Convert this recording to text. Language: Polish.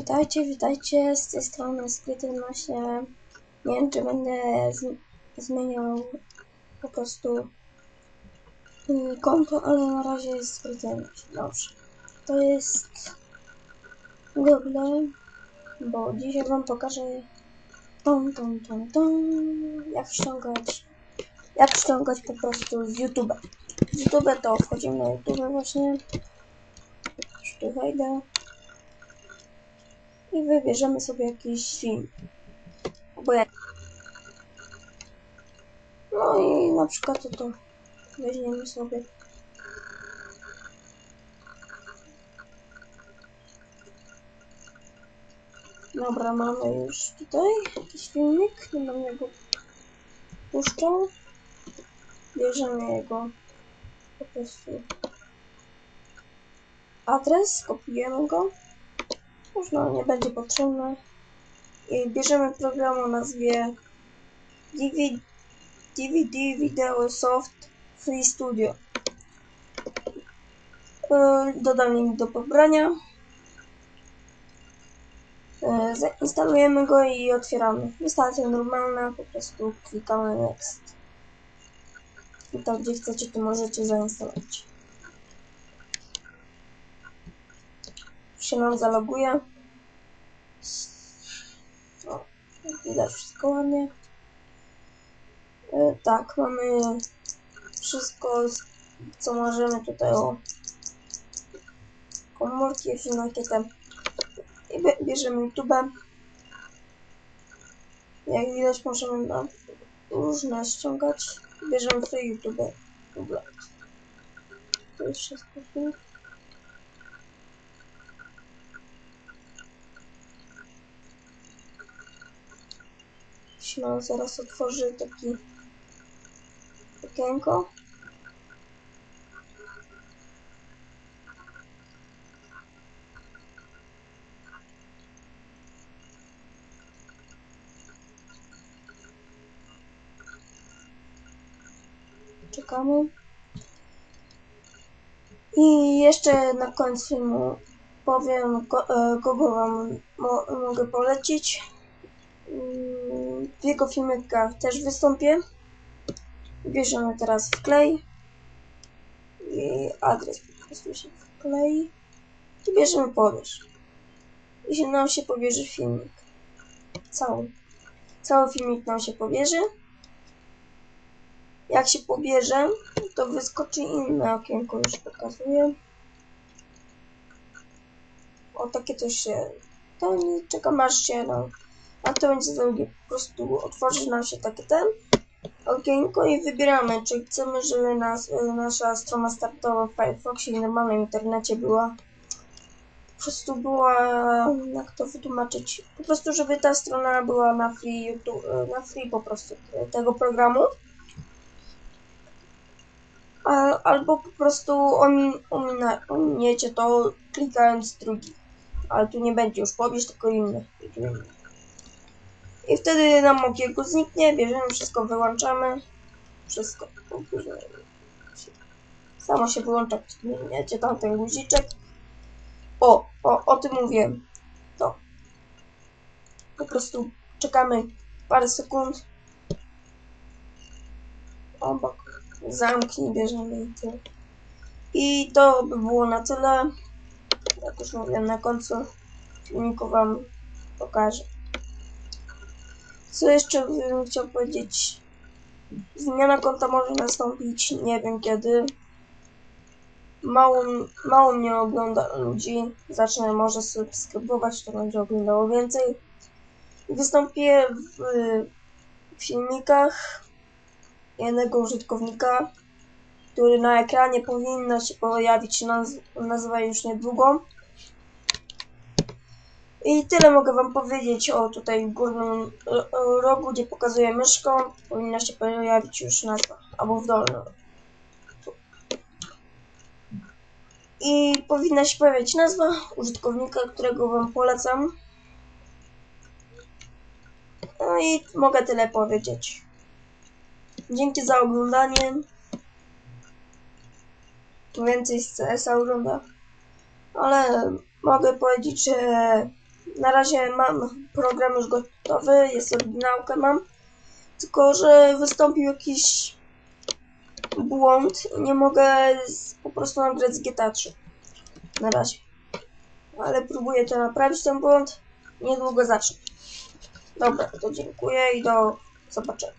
Witajcie, witajcie, z tej strony Skryty18. Nie wiem, czy będę zmieniał po prostu mm, konto, ale na razie jest Skryty18. Dobrze. To jest Google, bo dzisiaj wam pokażę tom, tom, tom, tom, jak ściągać jak ściągać po prostu z YouTube. Z YouTube to wchodzimy na YouTube właśnie. Już tu wejdę i wybierzemy sobie jakiś film. Jak. No i na przykład to, to weźmiemy sobie. Dobra, mamy już tutaj jakiś filmik, nie będę go puszczał. Bierzemy jego po prostu adres, kopiujemy go. Już no, nie będzie potrzebne. I bierzemy program o nazwie DVD, DVD Video Soft Free Studio. Yy, Dodam link do pobrania. Yy, Zainstalujemy go i otwieramy. Instalacja normalna, po prostu klikamy Next. I tam gdzie chcecie, to możecie zainstalować. Się nam zaloguje. O, widać wszystko ładnie. E, tak, mamy wszystko, co możemy tutaj o komórki, filmakietę i bie- bierzemy YouTube. Jak widać możemy na różne ściągać. Bierzemy free YouTube. To jest wszystko. Nam zaraz otworzy taki okienko. Czekamy. I jeszcze na końcu powiem, e, kogo wam mo- mogę polecić. W jego filmikach też wystąpię. Bierzemy teraz wklej. I adres po prostu się wklei. I bierzemy pobierz. I się nam się pobierze filmik. Cały. Cały filmik nam się pobierze. Jak się pobierze, to wyskoczy inne okienko, już pokazuję. O, takie to się... To nie czekam aż się nam a to będzie za długie. Po prostu otworzy nam się takie ten okienko i wybieramy, czy chcemy, żeby nas, e, nasza strona startowa w Firefoxie i normalnym internecie była po prostu była, jak to wytłumaczyć, po prostu, żeby ta strona była na free YouTube, e, na free po prostu tego programu. Al, albo po prostu omin, omina, ominiecie to klikając drugi. Ale tu nie będzie już pobierz, tylko inny. I wtedy nam okienko zniknie, bierzemy wszystko, wyłączamy. Wszystko. Samo się wyłącza, klikniecie tam ten guziczek. O, o, o tym mówiłem. To. Po prostu czekamy parę sekund. Obok. Zamknij, bierzemy i tyle. I to by było na tyle. Jak już mówiłem na końcu filmiku wam pokażę. Co jeszcze bym chciał powiedzieć? Zmiana konta może nastąpić, nie wiem kiedy. Mało, mało mnie ogląda ludzi. Zacznę może subskrybować, to będzie oglądało więcej. Wystąpię w filmikach jednego użytkownika, który na ekranie powinna się pojawić naz nazwa już niedługo. I tyle mogę wam powiedzieć o tutaj górnym rogu, gdzie pokazuję myszką. Powinna się pojawić już nazwa, albo w dolnym. I powinna się pojawić nazwa użytkownika, którego wam polecam. No i mogę tyle powiedzieć. Dzięki za oglądanie. Tu więcej z CS-a ogląda. Ale mogę powiedzieć, że Na razie mam program już gotowy, jest oryginałkę mam. Tylko, że wystąpił jakiś błąd i nie mogę z, po prostu nagrać z GTA 3. Na razie. Ale próbuję to naprawić ten błąd. Niedługo zacznę. Dobra, to dziękuję i do zobaczenia.